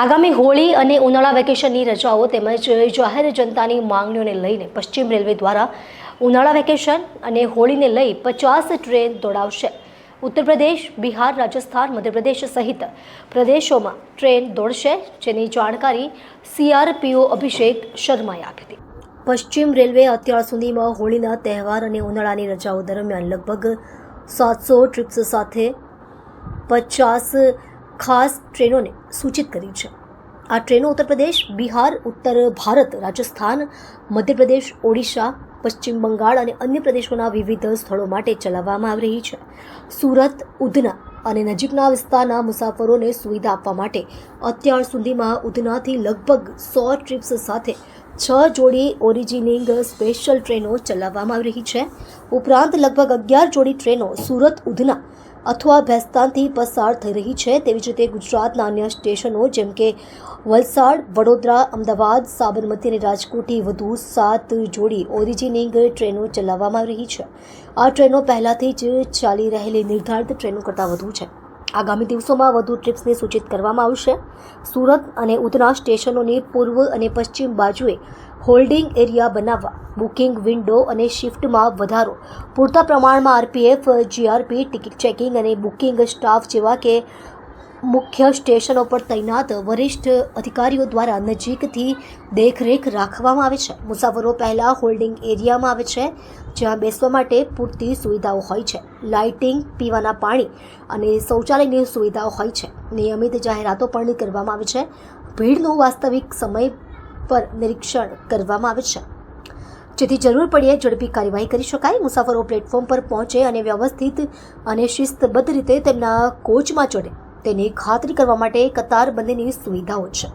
આગામી હોળી અને ઉનાળા વેકેશનની રજાઓ તેમજ જાહેર જનતાની માંગણીઓને લઈને પશ્ચિમ રેલવે દ્વારા ઉનાળા વેકેશન અને હોળીને લઈ પચાસ ટ્રેન દોડાવશે. ઉત્તર પ્રદેશ, બિહાર, રાજસ્થાન, મધ્યપ્રદેશ સહિત પ્રદેશોમાં ટ્રેન દોડશે, જેની જાણકારી સીઆરપીઓ અભિષેક શર્માએ આપી હતી. પશ્ચિમ રેલવે અત્યાર સુધીમાં હોળીના તહેવાર અને ઉનાળાની રજાઓ દરમિયાન લગભગ સાતસો ટ્રીપ્સ સાથે પચાસ ખાસ ટ્રેનોને સૂચિત કરી છે. આ ટ્રેનો ઉત્તર પ્રદેશ બિહાર, ઉત્તર ભારત, રાજસ્થાન, મધ્યપ્રદેશ, ઓડિશા, પશ્ચિમ બંગાળ અને અન્ય પ્રદેશોના વિવિધ સ્થળો માટે ચલાવવામાં આવી રહી છે. સુરત, ઉધના અને નજીકના વિસ્તારના મુસાફરોને સુવિધા આપવા માટે અત્યાર સુધીમાં ઉધનાથી લગભગ સો ટ્રિપ્સ સાથે છ જોડી ઓરિજિનિંગ સ્પેશિયલ ટ્રેનો ચલાવવામાં આવી રહી છે. ઉપરાંત લગભગ અગિયાર જોડી ટ્રેનો સુરત, ઉધના અથવા ભેસ્તાનથી પસાર થઈ રહી છે. તેવી જ રીતે ગુજરાતના અન્ય સ્ટેશનો જેમ કે વલસાડ, વડોદરા, અમદાવાદ, સાબરમતી અને રાજકોટથી વધુ સાત જોડી ઓરિજિનિંગ ટ્રેનો ચલાવવામાં રહી છે. આ ટ્રેનો પહેલાંથી જ ચાલી રહેલી નિર્ધારિત ટ્રેનો કરતાં વધુ છે. આગામી દિવસોમાં વધુ ટ્રીપ્સને સૂચિત કરવામાં આવશે. સુરત અને ઉધના સ્ટેશનોની પૂર્વ અને પશ્ચિમ બાજુએ હોલ્ડિંગ એરિયા બનાવવા, બુકિંગ વિન્ડો અને શિફ્ટમાં વધારો. પૂરતા પ્રમાણમાં આરપીએફ, જીઆરપી, ટિકિટ ચેકિંગ અને બુકિંગ સ્ટાફ જેવા કે મુખ્ય સ્ટેશનો પર તૈનાત વરિષ્ઠ અધિકારીઓ દ્વારા નજીકથી દેખરેખ રાખવામાં આવે છે. મુસાફરો પહેલાં હોલ્ડિંગ એરિયામાં આવે છે, જ્યાં બેસવા માટે પૂરતી સુવિધાઓ હોય છે. લાઇટિંગ, પીવાના પાણી અને શૌચાલયની સુવિધાઓ હોય છે. નિયમિત જાહેરાતો પણ કરવામાં આવે છે. ભીડનું વાસ્તવિક સમય પર નિરીક્ષણ કરવામાં આવે છે. જેથી જરૂર પડે ઝડપી કાર્યવાહી કરી શકાય. મુસાફરો પ્લેટફોર્મ પર પહોંચે અને વ્યવસ્થિત અને શિસ્તબદ્ધ રીતે તેમના કોચમાં ચડે. તેની ખાતરી કરવા માટે કતારબંધીની સુવિધાઓ છે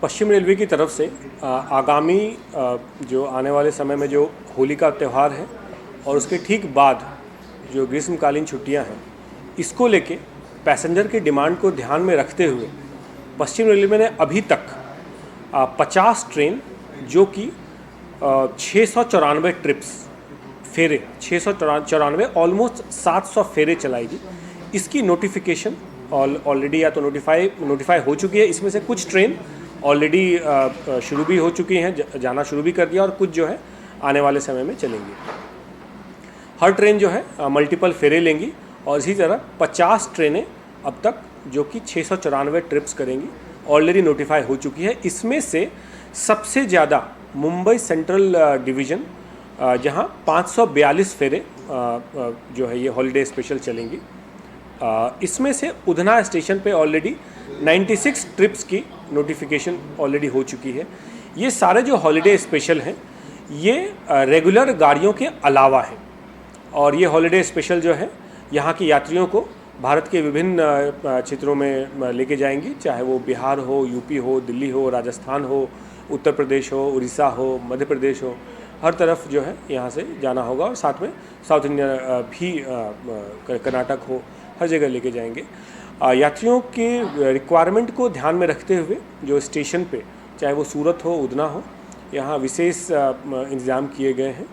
पश्चिम रेलवे की तरफ से आ, आगामी आ, जो आने वाले समय में जो होली का त्यौहार है और उसके ठीक बाद जो ग्रीष्मकालीन छुट्टियां हैं इसको लेके पैसेंजर की डिमांड को ध्यान में रखते हुए पश्चिम रेलवे ने अभी तक पचास ट्रेन जो कि छः सौ चौरानवे ट्रिप्स फेरे छः सौ चौरानवे ऑलमोस्ट सात सौ फेरे चलाएगी इसकी नोटिफिकेशन ऑलरेडी या तो नोटिफाई नोटिफाई हो चुकी है। इसमें से कुछ ट्रेन ऑलरेडी शुरू भी हो चुकी हैं जाना शुरू भी कर दिया और कुछ जो है आने वाले समय में चलेंगी। हर ट्रेन जो है मल्टीपल फेरे लेंगी और इसी तरह 50 ट्रेनें अब तक जो कि छः सौ चौरानवे ट्रिप्स करेंगी। ऑलरेडी नोटिफाई हो चुकी है। इसमें से सबसे ज़्यादा मुंबई सेंट्रल डिवीज़न जहाँ 542 फेरे जो है ये हॉलीडे स्पेशल चलेंगी। इसमें से उधना स्टेशन पे ऑलरेडी 96 ट्रिप्स की नोटिफिकेशन ऑलरेडी हो चुकी है। ये सारे जो हॉलीडे स्पेशल हैं, ये रेगुलर गाड़ियों के अलावा हैं। और ये हॉलीडे स्पेशल जो है, यहाँ के यात्रियों को भारत के विभिन्न क्षेत्रों में लेके जाएँगी, चाहे वो बिहार हो यूपी हो, दिल्ली हो, राजस्थान हो, उत्तर प्रदेश हो, उड़ीसा हो, मध्य प्रदेश हो, हर तरफ़ जो है यहाँ से जाना होगा। और साथ में साउथ इंडिया भी कर्नाटक हो हर जगह लेके जाएँगे। यात्रियों के रिक्वायरमेंट को ध्यान में रखते हुए जो स्टेशन पे, चाहे वो सूरत हो उधना हो, यहाँ विशेष इंतज़ाम किए गए हैं।